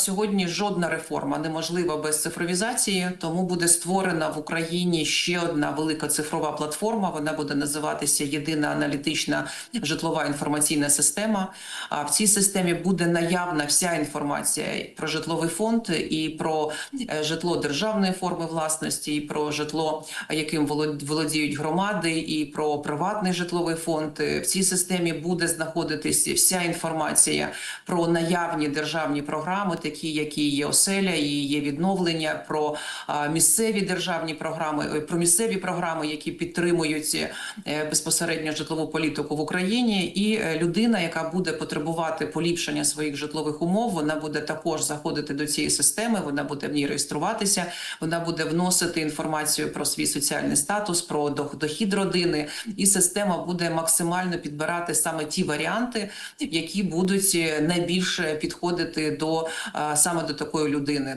Сьогодні жодна реформа неможлива без цифровізації, тому буде створена в Україні ще одна велика цифрова платформа. Вона буде називатися Єдина аналітична житлова інформаційна система. А в цій системі буде наявна вся інформація про житловий фонд і про е, житло державної форми власності, і про житло, яким волод- володіють громади, і про приватний житловий фонд. В цій системі буде знаходитися вся інформація про наявні державні програми, такі які є оселя, і є відновлення, про місцеві державні програми, про місцеві програми, які підтримують е, безпосередньо житлову політику в Україні. І е, людина, яка буде потребувати поліпшення своїх житлових умов, вона буде також заходити до цієї системи. Вона буде в ній реєструватися. Вона буде вносити інформацію про свій соціальний статус, про дох- дохід родини, і система буде максимально підбирати саме ті варіанти, які будуть е, найбільше підходити до саме до такої людини.